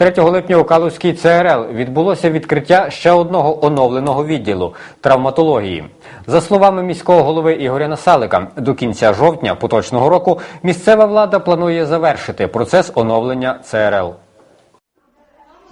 3 липня у Калузькій ЦРЛ відбулося відкриття ще одного оновленого відділу травматології. За словами міського голови Ігоря Насалика, до кінця жовтня поточного року місцева влада планує завершити процес оновлення ЦРЛ.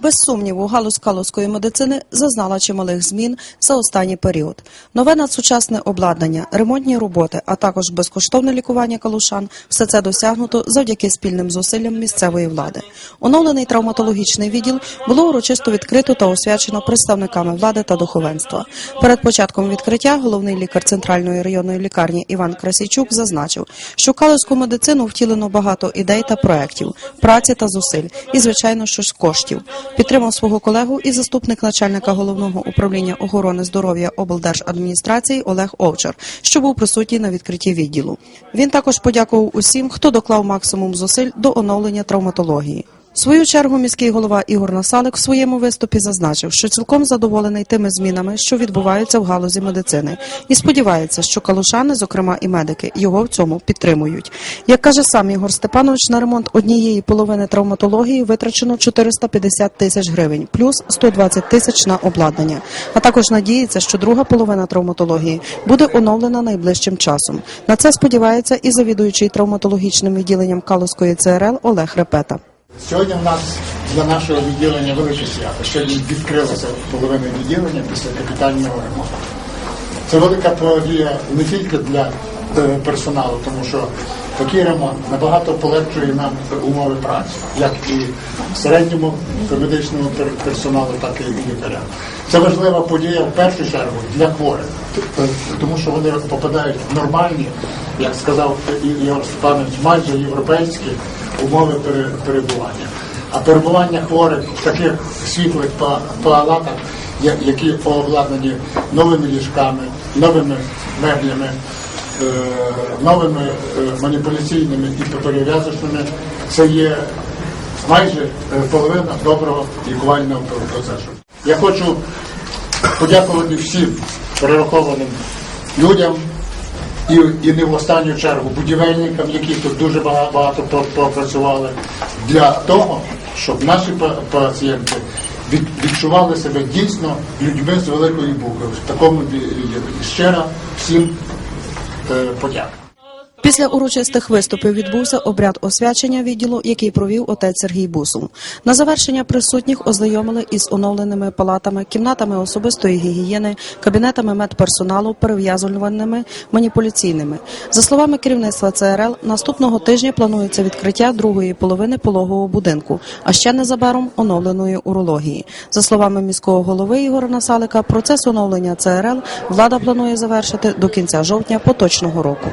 Без сумніву, галузь калузької медицини зазнала чималих змін за останній період. Нове надсучасне обладнання, ремонтні роботи, а також безкоштовне лікування калушан – все це досягнуто завдяки спільним зусиллям місцевої влади. Оновлений травматологічний відділ було урочисто відкрито та освячено представниками влади та духовенства. Перед початком відкриття головний лікар центральної районної лікарні Іван Красійчук зазначив, що калузьку медицину втілено багато ідей та проєктів, праці та зусиль, і звичайно, що ж коштів. Підтримав свого колегу і заступник начальника головного управління охорони здоров'я облдержадміністрації Олег Овчар, що був присутній на відкритті відділу. Він також подякував усім, хто доклав максимум зусиль до оновлення травматології. В свою чергу міський голова Ігор Насалик в своєму виступі зазначив, що цілком задоволений тими змінами, що відбуваються в галузі медицини, і сподівається, що калушани, зокрема і медики, його в цьому підтримують. Як каже сам Ігор Степанович, на ремонт однієї половини травматології витрачено 450 тисяч гривень, плюс 120 тисяч на обладнання. А також надіється, що друга половина травматології буде оновлена найближчим часом. На це сподівається і завідуючий травматологічним відділенням Калузької ЦРЛ Олег Репета. Сьогодні в нас для нашого відділення велике свято. Сьогодні відкрилося половина відділення після капітального ремонту. Це велика подія не тільки для е, персоналу, тому що такий ремонт набагато полегшує нам умови праці, як і середньому медичному персоналу, так і лікарям. Це важлива подія в першу чергу для хворих, тому що вони попадають в нормальні, як сказав Ігор Степанович, майже європейські умови перебування. А перебування хворих в таких світлих палатах, які обладнані новими ліжками, новими меблями, е, новими е, маніпуляційними і перев'язочними, це є майже е, половина доброго лікувального процесу. Я хочу подякувати всім перерахованим людям і, і не в останню чергу будівельникам, які тут дуже бага- багато пропрацювали, для того, щоб наші пацієнти від- відчували себе дійсно людьми з великої букви в такому. Щиро всім е, подяка. Після урочистих виступів відбувся обряд освячення відділу, який провів отець Сергій Бусул. На завершення присутніх ознайомили із оновленими палатами, кімнатами особистої гігієни, кабінетами медперсоналу, перев'язувальними маніпуляційними. За словами керівництва ЦРЛ, наступного тижня планується відкриття другої половини пологового будинку, а ще незабаром оновленої урології. За словами міського голови Ігоря Насалика, процес оновлення ЦРЛ влада планує завершити до кінця жовтня поточного року.